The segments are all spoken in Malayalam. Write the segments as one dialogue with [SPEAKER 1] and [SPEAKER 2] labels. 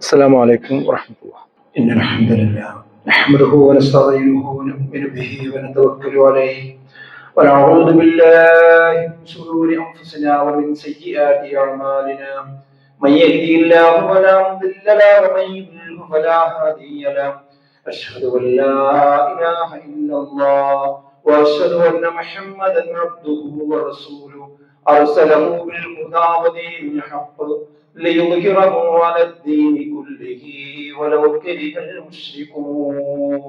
[SPEAKER 1] السلام عليكم ورحمة الله إن الحمد لله نحمده ونستعينه ونؤمن به ونتوكل عليه ونعوذ بالله من شرور أنفسنا ومن سيئات أعمالنا من يهدي الله فلا مضل له ومن يضلل فلا هادي له أشهد أن لا إله إلا الله وأشهد أن محمدا عبده ورسوله أرسله بالهدى ودين الحق ليظهره على الدين كله ولو كره المشركون.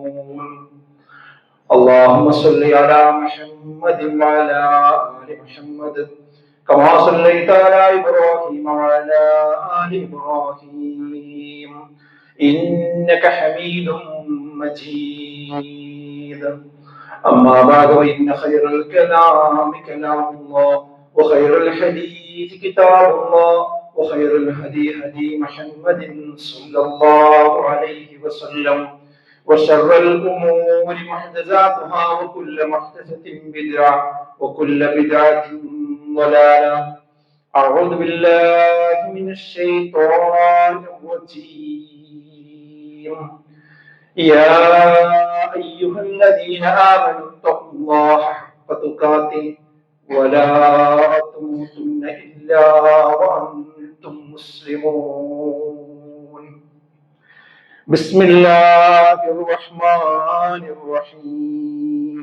[SPEAKER 1] اللهم صل على محمد وعلى آل محمد كما صليت على إبراهيم وعلى آل إبراهيم. إنك حميد مجيد. أما بعد وإن خير الكلام كلام الله وخير الحديث كتاب الله. وخير الهدي هدي محمد صلى الله عليه وسلم وشر الأمور محدثاتها وكل محدثة بدعة وكل بدعة ضلالة. أعوذ بالله من الشيطان الرجيم. يا أيها الذين آمنوا اتقوا الله حق تقاته ولا تموتن إلا وأنتم مسلمون. بسم الله الرحمن الرحيم.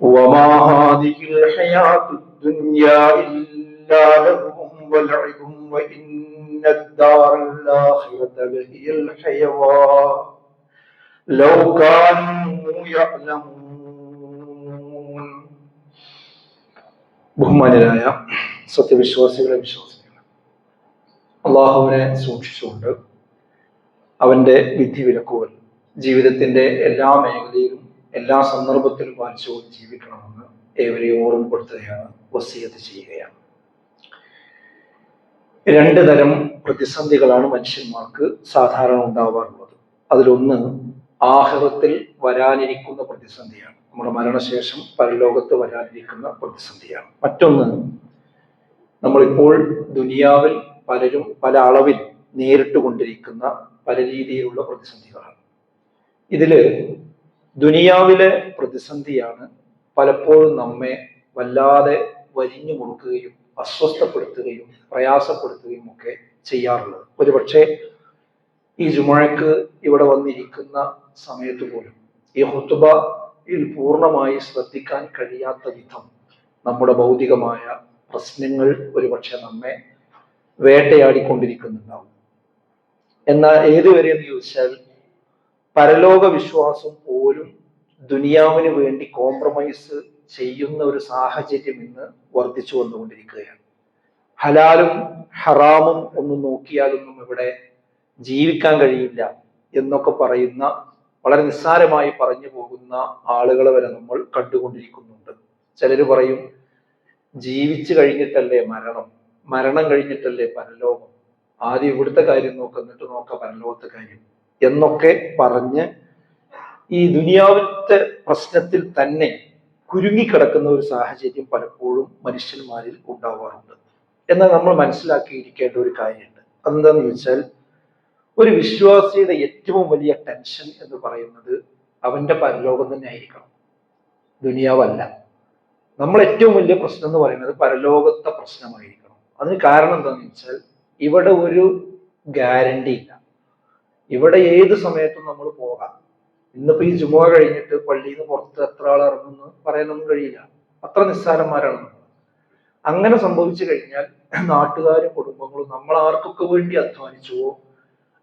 [SPEAKER 1] وما هذه الحياة الدنيا إلا لهو ولعب وإن الدار الآخرة لهي الحيوان. لو كانوا يعلمون ബഹുമാനരായ സത്യവിശ്വാസികളെ വിശ്വാസികളെ അള്ളാഹുവിനെ സൂക്ഷിച്ചുകൊണ്ട് അവന്റെ വിധി വിലക്കുകൾ ജീവിതത്തിന്റെ എല്ലാ മേഖലയിലും എല്ലാ സന്ദർഭത്തിലും പാലിച്ചുകൊണ്ട് ജീവിക്കണമെന്ന് ഏവരെയും ഓർമ്മപ്പെടുത്തുകയാണ് വസീയത്ത് ചെയ്യുകയാണ്. രണ്ട് തരം പ്രതിസന്ധികളാണ് മനുഷ്യന്മാർക്ക് സാധാരണ ഉണ്ടാവാറുള്ളത്. അതിലൊന്ന് ആഹൃത്തിൽ വരാനിരിക്കുന്ന പ്രതിസന്ധിയാണ്. നമ്മുടെ മരണശേഷം പരലോകത്ത് വരാതിരിക്കുന്ന പ്രതിസന്ധിയാണ്. മറ്റൊന്ന് നമ്മളിപ്പോൾ ദുനിയാവിൽ പലരും പല അളവിൽ നേരിട്ട് കൊണ്ടിരിക്കുന്ന പല രീതിയിലുള്ള പ്രതിസന്ധികളാണ്. ഇതിൽ ദുനിയാവിലെ പ്രതിസന്ധിയാണ് പലപ്പോഴും നമ്മെ വല്ലാതെ വരിഞ്ഞു കൊടുക്കുകയും അസ്വസ്ഥപ്പെടുത്തുകയും പ്രയാസപ്പെടുത്തുകയും ഒക്കെ ചെയ്യാറുള്ളത്. ഒരുപക്ഷെ ഈ ജുമഴക്ക് ഇവിടെ വന്നിരിക്കുന്ന സമയത്ത് പോലും ഈ ഹുത്തുബയിൽ പൂർണമായി ശ്രദ്ധിക്കാൻ കഴിയാത്ത വിധം നമ്മുടെ ഭൗതികമായ പ്രശ്നങ്ങൾ ഒരുപക്ഷെ നമ്മെ വേട്ടയാടിക്കൊണ്ടിരിക്കുന്നുണ്ടാവും. എന്നാൽ ഏതുവരെ എന്ന് ചോദിച്ചാൽ പരലോക വിശ്വാസം പോലും ദുനിയാവിന് വേണ്ടി കോംപ്രമൈസ് ചെയ്യുന്ന ഒരു സാഹചര്യം ഇന്ന് വർദ്ധിച്ചു വന്നുകൊണ്ടിരിക്കുകയാണ്. ഹലാലും ഹറാമും ഒന്നും നോക്കിയാലൊന്നും ഇവിടെ ജീവിക്കാൻ കഴിയില്ല എന്നൊക്കെ പറയുന്ന വളരെ നിസ്സാരമായി പറഞ്ഞു പോകുന്ന ആളുകളെ വരെ നമ്മൾ കണ്ടുകൊണ്ടിരിക്കുന്നുണ്ട്. ചിലർ പറയും ജീവിച്ചു കഴിഞ്ഞിട്ടല്ലേ മരണം? മരണം കഴിഞ്ഞിട്ടല്ലേ പരലോകം? ആദ്യം ഇവിടുത്തെ കാര്യം നോക്ക എന്നിട്ട് നോക്ക പരലോകത്തെ കാര്യം എന്നൊക്കെ പറഞ്ഞ് ഈ ദുനിയാവിലത്തെ പ്രശ്നത്തിൽ തന്നെ കുരുങ്ങിക്കിടക്കുന്ന ഒരു സാഹചര്യം പലപ്പോഴും മനുഷ്യന്മാരിൽ ഉണ്ടാവാറുണ്ട്. എന്നാൽ നമ്മൾ മനസ്സിലാക്കിയിരിക്കേണ്ട ഒരു കാര്യമുണ്ട്. അതെന്താന്ന് ചോദിച്ചാൽ ഒരു വിശ്വാസിയുടെ ഏറ്റവും വലിയ ടെൻഷൻ എന്ന് പറയുന്നത് അവന്റെ പരലോകം തന്നെ ആയിരിക്കണം. ദുനിയാവല്ല. നമ്മൾ ഏറ്റവും വലിയ പ്രശ്നം എന്ന് പറയുന്നത് പരലോകത്തെ പ്രശ്നമായിരിക്കണം. അതിന് കാരണം എന്താണെന്ന് വെച്ചാൽ ഇവിടെ ഒരു ഗ്യാരണ്ടി ഇല്ല. ഇവിടെ ഏത് സമയത്തും നമ്മൾ പോകാം. ഇന്നിപ്പോ ഈ ജുമ കഴിഞ്ഞിട്ട് പള്ളിയിൽ നിന്ന് പുറത്ത് എത്ര ആൾ ഇറങ്ങുന്നു പറയാനൊന്നും കഴിയില്ല. അത്ര നിസ്സാരന്മാരാണ് നമ്മൾ. അങ്ങനെ സംഭവിച്ചു കഴിഞ്ഞാൽ നാട്ടുകാരും കുടുംബങ്ങളും നമ്മൾ ആർക്കൊക്കെ വേണ്ടി അധ്വാനിച്ചുവോ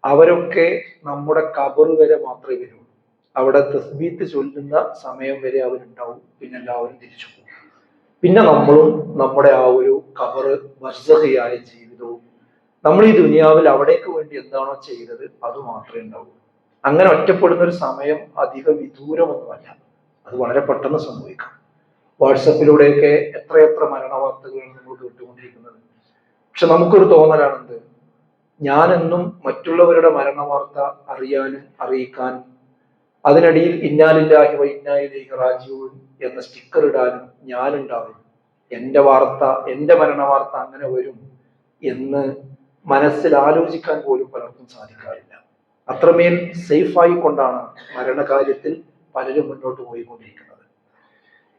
[SPEAKER 1] അവരൊക്കെ നമ്മുടെ കബർ വരെ മാത്രമേ വരുള്ളൂ. അവിടെ തസ്ബീത്ത് ചൊല്ലുന്ന സമയം വരെ അവരുണ്ടാവും. പിന്നെ എല്ലാവരും തിരിച്ചു പോകും. പിന്നെ നമ്മളും നമ്മുടെ ആ ഒരു കബർ വർഷകയായ ജീവിതവും നമ്മൾ ഈ ദുനിയാവിൽ അവിടേക്ക് വേണ്ടി എന്താണോ ചെയ്തത് അത് മാത്രമേ ഉണ്ടാവൂ. അങ്ങനെ ഒറ്റപ്പെടുന്ന ഒരു സമയം അധിക വിദൂരമൊന്നുമല്ല. അത് വളരെ പെട്ടെന്ന് സംഭവിക്കാം. വാട്സപ്പിലൂടെയൊക്കെ എത്രയെത്ര മരണ വാർത്തകളാണ് നമ്മൾ കേട്ടുകൊണ്ടിരിക്കുന്നത്. പക്ഷെ നമുക്കൊരു തോന്നലാണ് എന്ത് ഞാനെന്നും മറ്റുള്ളവരുടെ മരണ വാർത്ത അറിയാനും അറിയിക്കാനും അതിനിടയിൽ ഇന്നാലില്ലാഹി വൈന്നായിലേക്ക് റാജീവൻ എന്ന സ്റ്റിക്കർ ഇടാനും ഞാനുണ്ടാവും എന്റെ വാർത്ത എന്റെ മരണ വാർത്ത അങ്ങനെ വരും എന്ന് മനസ്സിൽ ആലോചിക്കാൻ പോലും പലർക്കും സാധിക്കാറില്ല. അത്രമേൽ സേഫായി കൊണ്ടാണ് മരണകാര്യത്തിൽ പലരും മുന്നോട്ട് പോയിക്കൊണ്ടിരിക്കുന്നത്.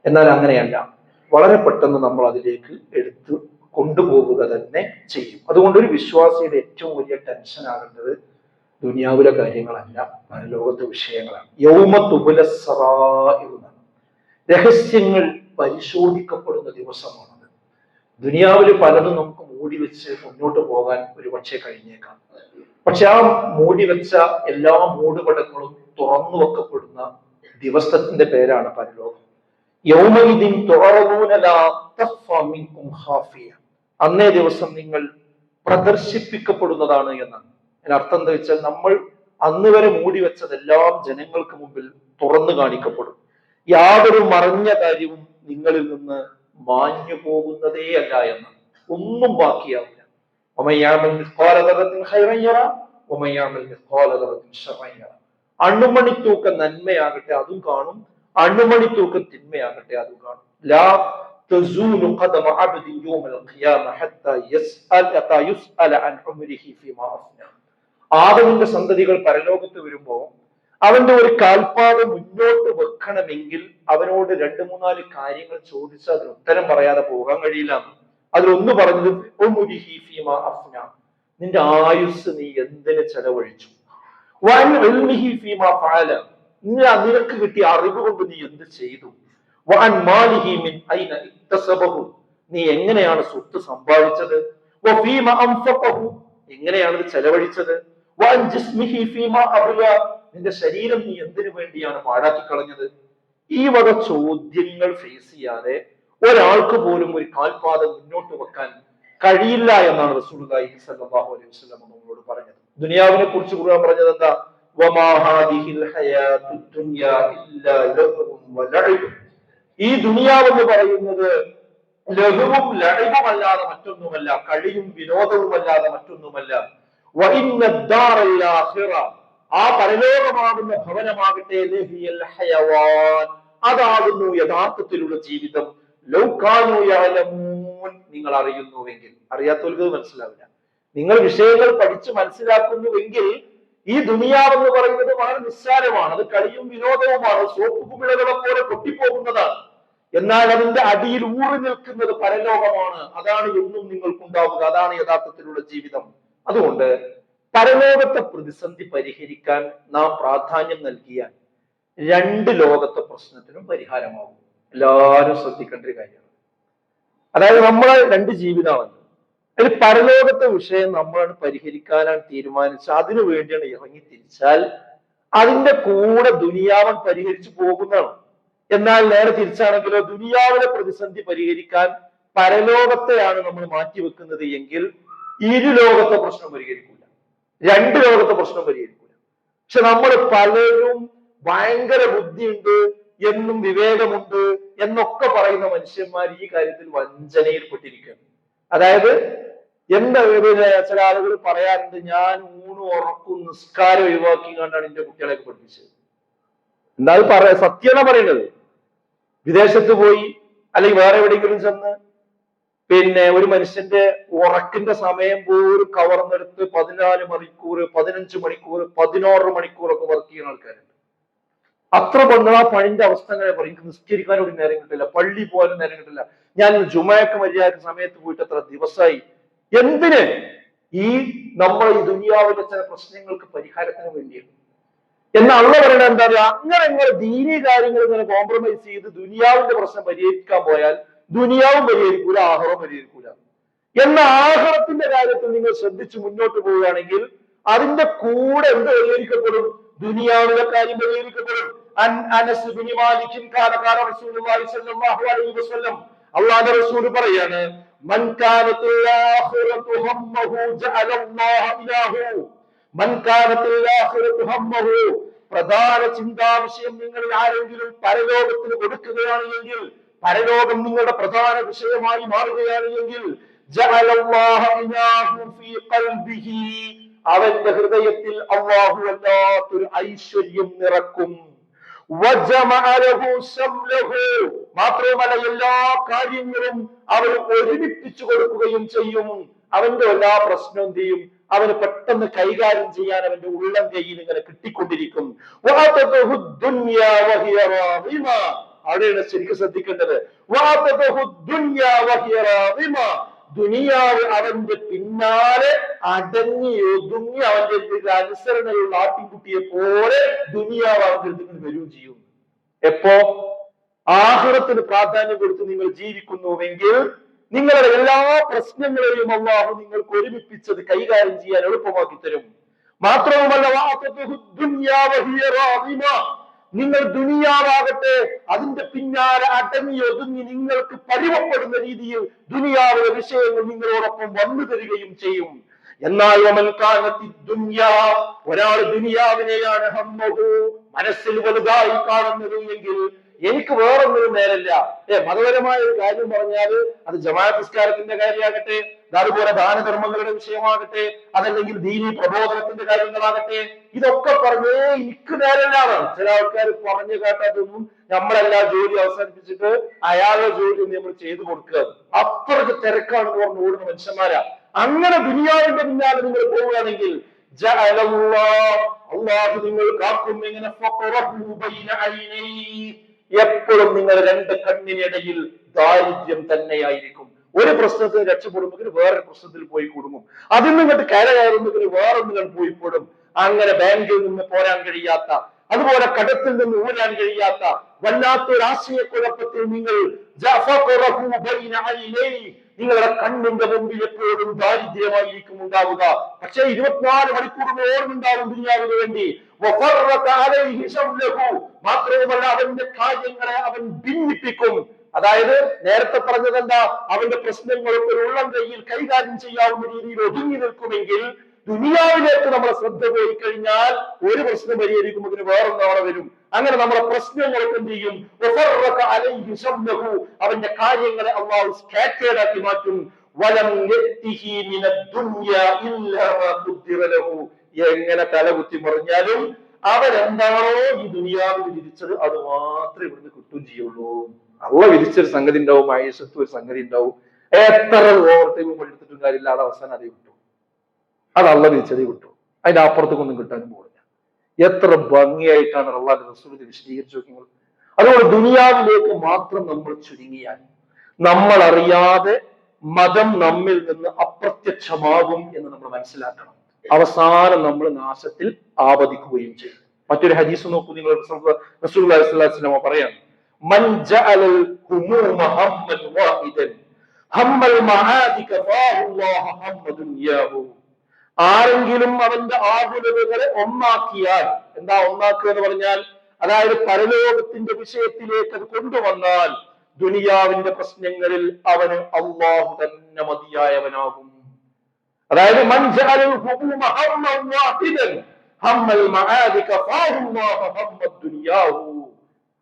[SPEAKER 1] എന്നാൽ അങ്ങനെയല്ല. വളരെ പെട്ടെന്ന് നമ്മൾ അതിലേക്ക് എടുത്ത് കൊണ്ടുപോവുക തന്നെ ചെയ്യും. അതുകൊണ്ട് ഒരു വിശ്വാസിയുടെ ഏറ്റവും വലിയ ടെൻഷൻ ആകേണ്ടത് ദുനിയാവിലെ കാര്യങ്ങളല്ല പരലോകത്തെ വിഷയങ്ങളാണ്. യൗമ എന്നാണ്. രഹസ്യങ്ങൾ പരിശോധിക്കപ്പെടുന്ന ദിവസമാണത്. ദുനിയാവിൽ പലതും നമുക്ക് മൂടി വെച്ച് മുന്നോട്ട് പോകാൻ ഒരു പക്ഷേ കഴിഞ്ഞേക്കാം. പക്ഷെ ആ മൂടി വെച്ച എല്ലാ മൂടുപടങ്ങളും തുറന്നു വെക്കപ്പെടുന്ന ദിവസത്തിന്റെ പേരാണ് പരലോകം. യൗമയിദിൻ തുറന്നൂനലാ തഖ്ഫ മിൻകും. അന്നേ ദിവസം നിങ്ങൾ പ്രദർശിപ്പിക്കപ്പെടുന്നതാണ് എന്നാണ്. അർത്ഥം എന്താ വെച്ചാൽ നമ്മൾ അന്ന് വരെ മൂടി വെച്ചതെല്ലാം ജനങ്ങൾക്ക് മുമ്പിൽ തുറന്നു കാണിക്കപ്പെടും. യാതൊരു മറഞ്ഞ കാര്യവും നിങ്ങളിൽ നിന്ന് മാഞ്ഞു പോകുന്നതേ അല്ല എന്ന് ഒന്നും ബാക്കിയാവില്ല. അണുമണിത്തൂക്ക നന്മയാകട്ടെ അതും കാണും അണുമണിത്തൂക്ക തിന്മയാകട്ടെ അതും കാണും. ലാ تزول قدم عبد يوم القيامة حتى يسأل حتى يسأل عن عمره فيما أفنى ആദമിന്റെ സന്തതികൾ പരലോകത്ത് വരുമ്പോ അവന്റെ ഒരു കാൽപാദം മുന്നോട്ട് വെക്കണമെങ്കിൽ അവനോട് രണ്ട് മൂന്നാല് കാര്യങ്ങൾ ചോദിച്ച് അതിന് ഉത്തരം പറയാതെ പോകാൻ കഴിയില്ല അതിലൊന്ന് പറഞ്ഞത് ഉമുരിഹി ഫീമ അഫ്ന. നിന്റെ ആയുസ് നീ എന്തിന് ചെലവഴിച്ചു വൻ ഇൽമിഹി ഫീമ ഫഅല. നീ ആ നിനക്ക് കിട്ടിയ അറിവ് കൊണ്ട് നീ എന്ത് ചെയ്തു നീ എങ്ങനെയാണ് സ്വത്ത് സമ്പാദിച്ചത്. എങ്ങനെയാണ് ചെലവഴിച്ചത്. നിന്റെ ശരീരം നീ എന്തിനു വേണ്ടിയാണ് പാഴാക്കി കളഞ്ഞത്? ഈ വക ചോദ്യങ്ങൾ ഫേസ് ചെയ്യാതെ ഒരാൾക്ക് പോലും ഒരു കാൽപാദം മുന്നോട്ട് വെക്കാൻ കഴിയില്ല എന്നാണ് റസൂലുള്ളാഹി അലൈഹി നമ്മളോട് പറഞ്ഞത്. ദുനിയാവിനെ കുറിച്ച് ഖുർആൻ പറഞ്ഞത് എന്താ? വമാ ഹാദിഹിൽ ഹയാത്തു ഇല്ലാ ലഹ്വും വലഇബ് ഈ ദുനിയാവ് എന്ന് പറയുന്നത് ലഘുവും ലളിവുമല്ലാതെ മറ്റൊന്നുമല്ല കളിയും വിനോദവുമല്ലാതെ മറ്റൊന്നുമല്ല. ആ പരലോകമാകുന്ന ഭവനമാകട്ടെ അതാകുന്നു യഥാർത്ഥത്തിലുള്ള ജീവിതം. നിങ്ങൾ അറിയുന്നുവെങ്കിൽ. അറിയാത്തവർക്ക് മനസ്സിലാവില്ല. നിങ്ങൾ വിഷയങ്ങൾ പഠിച്ച് മനസ്സിലാക്കുന്നുവെങ്കിൽ ഈ ദുനിയാവ് എന്ന് പറയുന്നത് വളരെ നിസ്സാരമാണ്. അത് കളിയും വിനോദവുമാണ്. സോപ്പ് കുമിളകളെ പോലെ പൊട്ടിപ്പോകുന്നതാണ്. എന്നാൽ അതിന്റെ അടിയിൽ ഊറി നിൽക്കുന്നത് പരലോകമാണ്. അതാണ് എന്നും നിങ്ങൾക്കുണ്ടാവുക. അതാണ് യഥാർത്ഥത്തിലുള്ള ജീവിതം. അതുകൊണ്ട് പരലോകത്തെ പ്രതിസന്ധി പരിഹരിക്കാൻ നാം പ്രാധാന്യം നൽകിയാൽ രണ്ട് ലോകത്തെ പ്രശ്നത്തിനും പരിഹാരമാകും. എല്ലാവരും ശ്രദ്ധിക്കേണ്ട ഒരു കാര്യമാണ്. അതായത് നമ്മളെ രണ്ട് ജീവിതമാണ് അതിൽ പരലോകത്തെ വിഷയം നമ്മളാണ് പരിഹരിക്കാനാണ് തീരുമാനിച്ചത്. അതിനു വേണ്ടിയാണ് ഇറങ്ങി തിരിച്ചാൽ അതിന്റെ കൂടെ ദുനിയാവൻ പരിഹരിച്ചു പോകുന്നതാണ്. എന്നാൽ നേരെ തിരിച്ചാണെങ്കിലോ ദുനിയാവിലെ പ്രതിസന്ധി പരിഹരിക്കാൻ പരലോകത്തെയാണ് നമ്മൾ മാറ്റിവെക്കുന്നത് എങ്കിൽ ഇരു ലോകത്തെ പ്രശ്നം പരിഹരിക്കൂല. രണ്ട് ലോകത്തെ പ്രശ്നം പരിഹരിക്കൂല. പക്ഷെ നമ്മൾ പലരും ഭയങ്കര ബുദ്ധിയുണ്ട് എന്നും വിവേകമുണ്ട് എന്നൊക്കെ പറയുന്ന മനുഷ്യന്മാർ ഈ കാര്യത്തിൽ വഞ്ചനയിൽ അതായത് എന്താ ചില ആളുകൾ പറയാറുണ്ട് ഞാൻ ഊണ് ഉറക്കും നിസ്കാരം ഒഴിവാക്കി കണ്ടാണ് എന്റെ കുട്ടികളെ പഠിപ്പിച്ചത്. എന്താ പറ സത്യമാണ് പറയുന്നത് വിദേശത്ത് പോയി അല്ലെങ്കിൽ വേറെ എവിടെയെങ്കിലും ചെന്ന് പിന്നെ ഒരു മനുഷ്യന്റെ ഉറക്കിന്റെ സമയം പോലും കവർന്നെടുത്ത് പതിനാല് മണിക്കൂർ പതിനഞ്ച് മണിക്കൂർ പതിനാറ് മണിക്കൂറൊക്കെ വർക്ക് ചെയ്യുന്ന ആൾക്കാരുണ്ട്. അത്ര ആ പണിന്റെ അവസ്ഥ അങ്ങനെ പറയും? നിസ്കരിക്കാൻ ഒരു നേരം കിട്ടില്ല പള്ളി പോകാനും നേരം കിട്ടില്ല. ഞാൻ ജുമാക്ക് മര്യാദ സമയത്ത് പോയിട്ട് എത്ര ദിവസമായി എന്തിന് ഈ നമ്മൾ ഈ ദുനിയാവിലെ ചില പ്രശ്നങ്ങൾക്ക് പരിഹാരത്തിന് വേണ്ടിയാണ്? എന്ന് അള്ള പറയുന്നത് എന്താ പറയുക അങ്ങനെ ഇങ്ങനെ ദീനീ കാര്യങ്ങൾ ഇങ്ങനെ കോംപ്രമൈസ് ചെയ്ത് ദുനിയാവിന്റെ പ്രശ്നം പരിഹരിക്കാൻ പോയാൽ ദുനിയാവും പരിഹരിക്കൂല ആഹ്റവും പരിഹരിക്കൂല. എന്ന ആഹ്റത്തിന്റെ കാര്യത്തിൽ നിങ്ങൾ ശ്രദ്ധിച്ച് മുന്നോട്ട് പോവുകയാണെങ്കിൽ അതിന്റെ കൂടെ എന്ത് പരിഹരിക്കപ്പെടും? ദുനിയാവിലെ കാര്യം പരിഹരിക്കപ്പെടും. അനസ് റസൂലുള്ളാഹി സ്വല്ലല്ലാഹു അലൈഹി വസല്ലം അള്ളാഹുവിന്റെ റസൂൽ പറയാണ് പ്രധാന ചിന്താവിഷയം നിങ്ങൾ ആരെങ്കിലും പരലോകത്തിന് കൊടുക്കുകയാണെങ്കിൽ പരലോകം നിങ്ങളുടെ പ്രധാന വിഷയമായി ഫീ ഖൽബിഹി. അവന്റെ ഹൃദയത്തിൽ അള്ളാഹു അല്ലാത്തൊരു ഐശ്വര്യം നിറക്കും. മാത്രവുമല്ല എല്ലാ കാര്യങ്ങളും അവൻ ഒരുമിപ്പിച്ചു കൊടുക്കുകയും ചെയ്യും. അവന്റെ എല്ലാ പ്രശ്നവും ചെയ്യും? അവന് പെട്ടെന്ന് കൈകാര്യം ചെയ്യാൻ അവന്റെ ഉള്ളം കയ്യിൽ ഇങ്ങനെ കിട്ടിക്കൊണ്ടിരിക്കും. അവിടെയാണ് ശരിക്കും ശ്രദ്ധിക്കേണ്ടത്? ദുനിയാവ് അവന്റെ പിന്നാലെ അടങ്ങി ഒതുങ്ങി അവന്റെ അനുസരണയുള്ള ആട്ടിൻകുട്ടിയെ പോലെ ദുനിയാവ് അവന്റെ അടുത്ത് വരികയും ചെയ്യും. എപ്പോ? ആഹുറത്തിന് പ്രാധാന്യം കൊടുത്ത് നിങ്ങൾ ജീവിക്കുന്നുവെങ്കിൽ നിങ്ങളുടെ എല്ലാ പ്രശ്നങ്ങളെയും അള്ളാഹു നിങ്ങൾക്ക് ഒരുമിപ്പിച്ചത് കൈകാര്യം ചെയ്യാൻ എളുപ്പമാക്കി തരും. മാത്രവുമല്ല നിങ്ങൾ ദുനിയാവാകട്ടെ അതിന്റെ പിന്നാലെ അടങ്ങി ഒതുങ്ങി നിങ്ങൾക്ക് പരിവപ്പെടുന്ന രീതിയിൽ ദുനിയാവിലെ വിഷയങ്ങൾ നിങ്ങളോടൊപ്പം വന്നു തരികയും ചെയ്യും. എന്നാൽ ഒരാൾ ദുനിയാവിനെയാണ് മനസ്സിൽ വലുതായി കാണുന്നത് എങ്കിൽ എനിക്ക് വേറൊന്നും നേരല്ല ഏ മതപരമായ ഒരു കാര്യം പറഞ്ഞാൽ അത് ജമാഅത്ത് നിസ്കാരത്തിന്റെ കാര്യമാകട്ടെ അതുപോലെ ദാനധർമ്മങ്ങളുടെ വിഷയമാകട്ടെ അതല്ലെങ്കിൽ ദീനി പ്രബോധനത്തിന്റെ കാര്യങ്ങളാകട്ടെ ഇതൊക്കെ പറഞ്ഞേ എനിക്ക് നേരല്ലാണ് ചില ആൾക്കാർ പറഞ്ഞു കേട്ടതൊന്നും നമ്മളെല്ലാ ജോലി അവസാനിപ്പിച്ചിട്ട് അയാളെ ജോലി നമ്മൾ ചെയ്തു കൊടുക്കുക. അത്രയ്ക്ക് തിരക്കാണെന്ന് പറഞ്ഞ് ഓടുന്ന മനുഷ്യന്മാരാ. അങ്ങനെ ദുനിയാവിന്റെ പിന്നാലെ നിങ്ങൾ പോവുകയാണെങ്കിൽ അള്ളാഹു നിങ്ങൾ കാക്കും എങ്ങനെ. എപ്പോഴും നിങ്ങൾ രണ്ട് കണ്ണിനിടയിൽ ദാരിദ്ര്യം തന്നെയായിരിക്കും. ഒരു പ്രശ്നത്തിൽ രക്ഷപ്പെടുമ്പോൾ വേറൊരു പ്രശ്നത്തിൽ പോയി കുടുങ്ങും അതിൽ നിന്നിട്ട് കര കയറുമ്പോൾ വേറൊന്നുകൾ പോയി പെടും അങ്ങനെ ബാങ്കിൽ നിന്ന് പോരാൻ കഴിയാത്ത അതുപോലെ കടത്തിൽ നിന്ന് ഊരാൻ കഴിയാത്ത വല്ലാത്തൊരു ആശയക്കുഴപ്പത്തിൽ നിങ്ങൾ. നിങ്ങളുടെ കണ്ണിന്റെ മുമ്പിൽ എപ്പോഴും ദാരിദ്ര്യമായിരിക്കും ഉണ്ടാവുക പക്ഷേ ഇരുപത്തിനാല് മണിക്കൂർ ഓർമ്മുണ്ടാവും ദുനിയാവിന് വേണ്ടി. മാത്രവുമല്ല അവന്റെ കാര്യങ്ങളെ അവൻ ഭിന്നിപ്പിക്കും അതായത് നേരത്തെ പറഞ്ഞത് എന്താ അവന്റെ ഒരു ഉള്ളം കയ്യിൽ കൈകാര്യം ചെയ്യാവുന്ന രീതിയിൽ ഒതുങ്ങി നിൽക്കുമെങ്കിൽ ദുനിയാവിലേക്ക് നമ്മളെ ശ്രദ്ധ പോയി കഴിഞ്ഞാൽ ഒരു പ്രശ്നം പരിഹരിക്കുമ്പോൾ വേറൊന്നും അവിടെ വരും. അങ്ങനെ നമ്മളെ പ്രശ്നങ്ങളൊക്കെ എന്ത് ചെയ്യും. അവന്റെ കാര്യങ്ങളെ അള്ളാഹു സ്കാറ്റേഡ് ആക്കി മാറ്റും. എങ്ങനെ തലകുത്തി മറിഞ്ഞാലും അവൻ എന്താണോ ഈ ദുനിയാവിൽ വിരിച്ചത് അത് മാത്രമേ ഇവിടുന്ന് കിട്ടുകയും ചെയ്യുള്ളൂ. അള്ള വിധിച്ചൊരു സംഗതി ഉണ്ടാവും ആയുഷത്ത് ഒരു സംഗതി ഉണ്ടാവും. എത്ര ഓവർ ടൈം എടുത്തിട്ടും കാര്യമില്ല അത് അവസാനം അതേ കിട്ടും. അത് അള്ള വിധിച്ചതേ കിട്ടും. അതിന്റെ അപ്പുറത്തേക്കൊന്നും കിട്ടാനും പോകില്ല എത്ര ഭംഗിയായിട്ടാണ് അള്ളാന്റെ ഇത് വിശദീകരിച്ചു നോക്കിയത് അതുകൊണ്ട് ദുനിയാവിലേക്ക് മാത്രം നമ്മൾ ചുരുങ്ങിയാൽ നമ്മൾ അറിയാതെ മതം നമ്മിൽ നിന്ന് അപ്രത്യക്ഷമാകും എന്ന് നമ്മൾ മനസ്സിലാക്കണം. അവസാനം നമ്മൾ നാശത്തിൽ ആപതിക്കുകയും ചെയ്യും. മറ്റൊരു ഹദീസ് നോക്കൂ നിങ്ങൾ വസ്ലാം പറയാണ് ആരെങ്കിലും അവന്റെ ആകുലതകളെ ഒന്നാക്കിയാൽ എന്താ ഒന്നാക്കുക എന്ന് പറഞ്ഞാൽ അതായത് പരലോകത്തിന്റെ വിഷയത്തിലേക്ക് അത് കൊണ്ടുവന്നാൽ ദുനിയാവിന്റെ പ്രശ്നങ്ങളിൽ അവന് അള്ളാഹു തന്നെ മതിയായവനാകും. അതായത് മൻ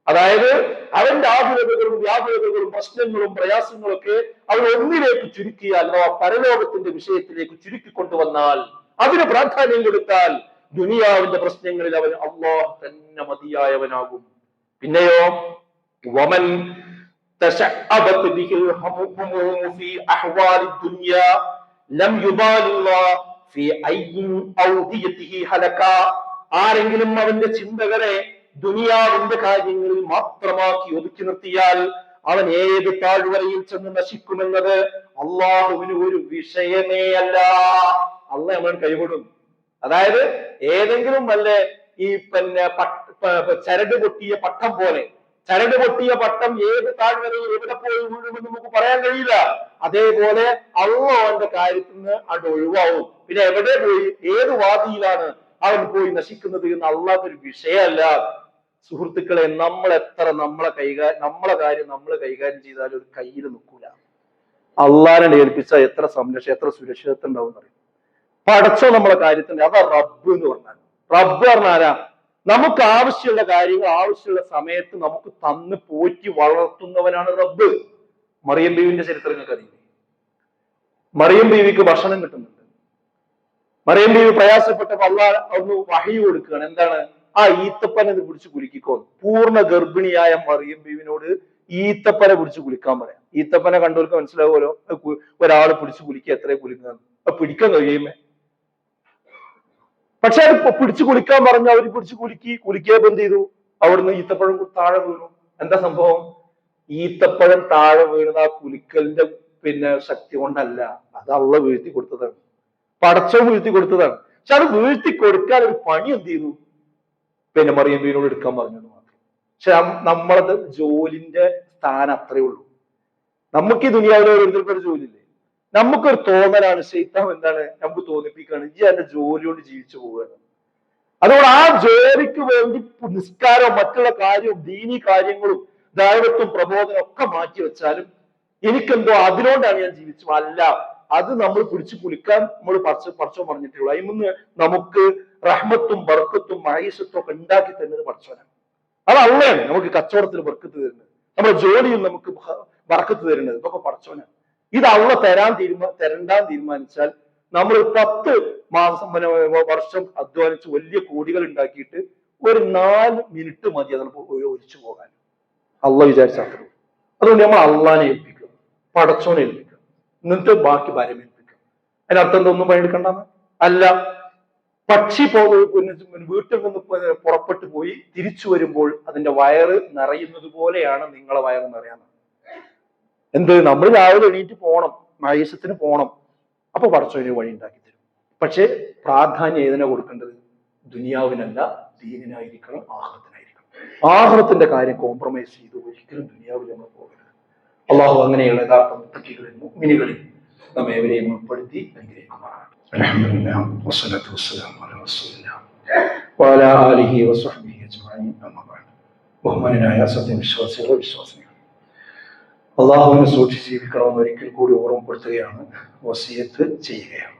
[SPEAKER 1] അതായത് അവന്റെ ആകുലതകളും വ്യാകുലതകളും പ്രശ്നങ്ങളും പ്രയാസങ്ങളും ഒക്കെ അവൻ ഒന്നിലേക്ക് ചുരുക്കിയാൽ അഥവാ പരലോകത്തിന്റെ വിഷയത്തിലേക്ക് ചുരുക്കി കൊണ്ടുവന്നാൽ അതിന് പ്രാധാന്യം കൊടുത്താൽ ദുനിയാവിന്റെ പ്രശ്നങ്ങളിൽ അവൻ അള്ളാഹ് തന്നെ മതിയായവനാകും. പിന്നെയോ വമൻ ആരെങ്കിലും അവന്റെ ചിന്തകളെ ദുനിയാവിന്റെ കാര്യങ്ങളിൽ മാത്രമാക്കി ഒതുക്കി നിർത്തിയാൽ അവൻ ഏത് താഴ്വരയിൽ ചെന്ന് നശിക്കുമെന്നത് അള്ളാഹുവിന് ഒരു വിഷയമേ അല്ല. അല്ല അവൻ കൈവിടും. അതായത് ഏതെങ്കിലും വല്ല ഈ പിന്നെ ചരട് പൊട്ടിയ പട്ടം പോലെ ചരട് പൊട്ടിയ പട്ടം ഏത് താഴ്വരയിൽ എവിടെ പോയി വീഴുമെന്ന് നമുക്ക് പറയാൻ കഴിയില്ല. അതേപോലെ അള്ളാഹുവിന്റെ കാര്യത്തിൽ നിന്ന് അത് ഒഴിവാവും. പിന്നെ എവിടെ പോയി ഏത് വാദിയിലാണ് അവൻ പോയി നശിക്കുന്നത് എന്ന് അള്ളാഹ് ഒരു വിഷയമല്ല. സുഹൃത്തുക്കളെ നമ്മൾ എത്ര നമ്മളെ കൈകാര്യം നമ്മളെ കാര്യം നമ്മൾ കൈകാര്യം ചെയ്താലും ഒരു കയ്യിൽ നിൽക്കൂല. അള്ളാഹിനെ ഏൽപ്പിച്ച എത്ര സംരക്ഷ എത്ര സുരക്ഷിതത്വം ഉണ്ടാവും അറിയും പടച്ചോ നമ്മളെ കാര്യത്തിന്റെ അതാ റബ്ബ് എന്ന് പറഞ്ഞാൽ റബ്ബ് പറഞ്ഞാരാ നമുക്ക് ആവശ്യമുള്ള കാര്യങ്ങൾ ആവശ്യമുള്ള സമയത്ത് നമുക്ക് തന്ന് പോറ്റി വളർത്തുന്നവനാണ് റബ്ബ്. മറിയം ബീവിന്റെ ചരിത്രം നിങ്ങൾക്ക് മറിയം ബീവിക്ക് ഭക്ഷണം കിട്ടുന്നുണ്ട്. മറിയം ബീവി പ്രയാസപ്പെട്ടപ്പോൾ അള്ളാ ഒന്ന് വഹി കൊടുക്കുകയാണ്. എന്താണ്? ആ ഈത്തപ്പനെ ഇത് പിടിച്ച് കുലുക്കിക്കോ. പൂർണ ഗർഭിണിയായ മറിയം ബീവിനോട് ഈത്തപ്പനെ പിടിച്ച് കുലുക്കാൻ പറയാം. ഈത്തപ്പനെ കണ്ടവർക്ക് മനസ്സിലാവുമല്ലോ? ഒരാൾ പിടിച്ച് കുലിക്കുക എത്രയും കുലുക്കുന്നത് പിടിക്കാൻ കഴിയുമേ? പക്ഷെ അത് പിടിച്ച് കുലിക്കാൻ പറഞ്ഞ അവർ പിടിച്ച് കുലുക്കി കുലിക്കിയപ്പോ എന്ത് ചെയ്തു? അവിടുന്ന് ഈത്തപ്പഴം താഴെ വീണു. എന്താ സംഭവം? ഈത്തപ്പഴം താഴെ വീണത് ആ കുലിക്കലിന്റെ പിന്നെ ശക്തി കൊണ്ടല്ല. അത് അള്ള വീഴ്ത്തി കൊടുത്തതാണ്. പടച്ചവും വീഴ്ത്തി കൊടുത്തതാണ്. പക്ഷെ അത് വീഴ്ത്തി കൊടുക്കാൻ ഒരു പണി എന്ത് ചെയ്തു? പിന്നെ മറിയം വീണോട് എടുക്കാൻ പറഞ്ഞു മാത്രം. പക്ഷെ നമ്മളത് ജോലിന്റെ സ്ഥാനം അത്രേ ഉള്ളൂ. നമുക്ക് ഈ ദുനിയാവിലെ ഓരോരുത്തർക്കും ഒരു ജോലിയില്ലേ? നമുക്കൊരു തോന്നലാണ് ശൈത്താൻ എന്താണ് നമുക്ക് തോന്നിപ്പിക്കുകയാണ് ഈ എന്റെ ജോലി കൊണ്ട് ജീവിച്ചു പോവുകയാണ്? അതുകൊണ്ട് ആ ജോലിക്ക് വേണ്ടി നിസ്കാരവും മറ്റുള്ള കാര്യവും ദീനി കാര്യങ്ങളും ദൈവത്വം പ്രബോധനം ഒക്കെ മാറ്റി വെച്ചാലും എനിക്കെന്തോ അതിനോടാണ് ഞാൻ ജീവിച്ചു അല്ല അത് നമ്മൾ പിടിച്ചു കുലിക്കാൻ നമ്മൾ പറിച്ചു പറിച്ചോ പറഞ്ഞിട്ടുള്ളൂ അതിൽ നിന്ന് നമുക്ക് റഹ്മത്തും ബർക്കത്തും ആയുസത്തും ഒക്കെ ഉണ്ടാക്കി തരുന്നത് പഠിച്ചവനാണ്. അത് അള്ളയാണ് നമുക്ക് കച്ചവടത്തിൽ ബർക്കത്ത് തരുന്നത്. നമ്മുടെ ജോലിയിൽ നമുക്ക് ബർക്കത്ത് തരുന്നത്. ഇതൊക്കെ പഠിച്ചവനാണ്. ഇത് അള്ള തരാൻ തീരുമാ തരണ്ടാൻ തീരുമാനിച്ചാൽ നമ്മൾ പത്ത് മാസം വർഷം അധ്വാനിച്ച് വലിയ കോടികൾ ഉണ്ടാക്കിയിട്ട് ഒരു നാല് മിനിറ്റ് മതി അതിന് ഒഴിച്ചു പോകാൻ. അള്ള വിചാരിച്ച അതുകൊണ്ട് നമ്മൾ അള്ളാനെ ഏൽപ്പിക്കുക. പടച്ചോനെ ഏൽപ്പിക്കുക. എന്നിട്ട് ബാക്കി ഭാരമേൽപ്പിക്കുക. അതിനർത്ഥം എന്തൊന്നും പണിയെടുക്കണ്ടെന്ന്? അല്ല പക്ഷി വീട്ടിൽ നിന്ന് പുറപ്പെട്ടു പോയി തിരിച്ചു വരുമ്പോൾ അതിന്റെ വയറ് നിറയുന്നത് പോലെയാണ് നിങ്ങളെ വയറ് നിറയാന്ന്. എന്ത്? നമ്മൾ രാവിലെ എണീറ്റ് പോണം മഹേശത്തിന് പോണം. അപ്പൊ പടച്ചോന് വഴി ഉണ്ടാക്കി തരും. പക്ഷെ പ്രാധാന്യം ഏതിനാ കൊടുക്കേണ്ടത്? ദുനിയാവിനല്ല ദീനിനായിരിക്കണം ആഹ്ലത്തിനായിരിക്കണം ആഹ്ലത്തിന്റെ കാര്യം കോംപ്രമൈസ് ചെയ്ത് ഒരിക്കലും ദുനിയാവിൽ നമ്മൾ പോകരുത്. അള്ളാഹു അങ്ങനെയുള്ള യഥാർത്ഥ മുത്തക്കികളിൽ മുഗ്മിനികളിൽ നമ്മെ എവരെയും ഉൾപ്പെടുത്തി അനുഗ്രഹിക്കുമാറാണ് അൽഹംദുലില്ലാ വസ്സലാത്തു വസ്സലാമു അലാ റസൂലില്ലാ വഅലാ ആലിഹി വസ്വഹ്ബിഹി അജ്മഈൻ അമ്മാ ബഅദ് ബഹുമാനനായ സത്യവിശ്വാസികളെ വിശ്വാസികൾ അള്ളാഹുവിനെ സൂക്ഷിച്ച് ജീവിക്കണമെന്ന് ഒരിക്കൽ കൂടി ഓർമ്മപ്പെടുത്തുകയാണ് വസിയത്ത് ചെയ്യുകയാണ്.